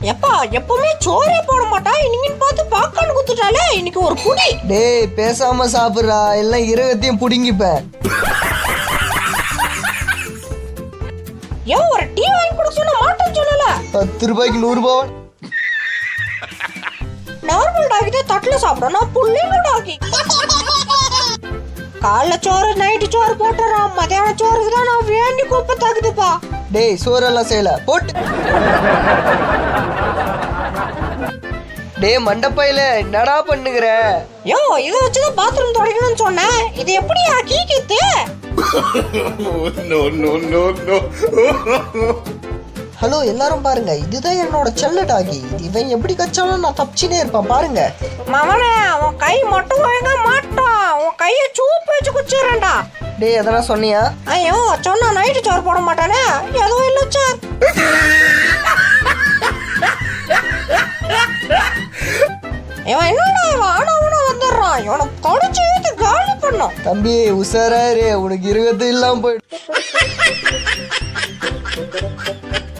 எப்பா எப்பவுமே சோறே போட மாட்டா? இன்னைக்குன்னு பார்த்து பாக்கான்னு குத்துட்டாலே இன்னைக்கு ஒரு புடி டேய் பேசாம சாப்பிட்றா. எல்லாம் இரகத்தையும் புடுங்கிப்பேன் ஏன் ஒரு டீ வாங்கி கொடுக்க சொன்ன மாட்டேன்னு சொல்லல? பத்து ரூபாய்க்கு நூறு ரூபாய் நார்மல் டாக்கி தான் தட்டுல சாப்பிடணும் புள்ளிங்க டாக்கி காலைல சோறு நைட்டு சோறு போட்டுறான் மதியான சோறுக்கு தான் நான் வேண்டி குப்பை தாக்குதுப்பா. டேய் சோறெல்லாம் செய்யல. போட்டு. டேய் மண்டப்பையில என்னடா பண்ணுகிற? யோ இதை வச்சுதான் பாத்ரூம் துடைக்கணும்னு சொன்னேன். இது எப்படி கீக்கித்து no, no, no, no. Hello எல்லாரும் பாருங்க. இதுதான் என்னோட செல்ல டாகி. இவன் எப்படி கச்சாலும் நான் தப்பிச்சுனே இருப்பான். பாருங்க. மவனே உன் கை மட்டும் வாங்க மாட்டான் உன் கையை சூப்பு வச்சு குச்சிடுறேன்டா. டேய் எதனா சொன்னியா? ஐயோ சொன்னா நைட்டு சோறு போட மாட்டானே? எதுவும் இல்லை சார் இவன் என்னடா இவன்? ஆனா வந்துடுறான். இவனை தொடச்சு இழுத்து காலி பண்ணும் தம்பி உசாராரு உனக்கு இருபது இல்லாம போயிடும்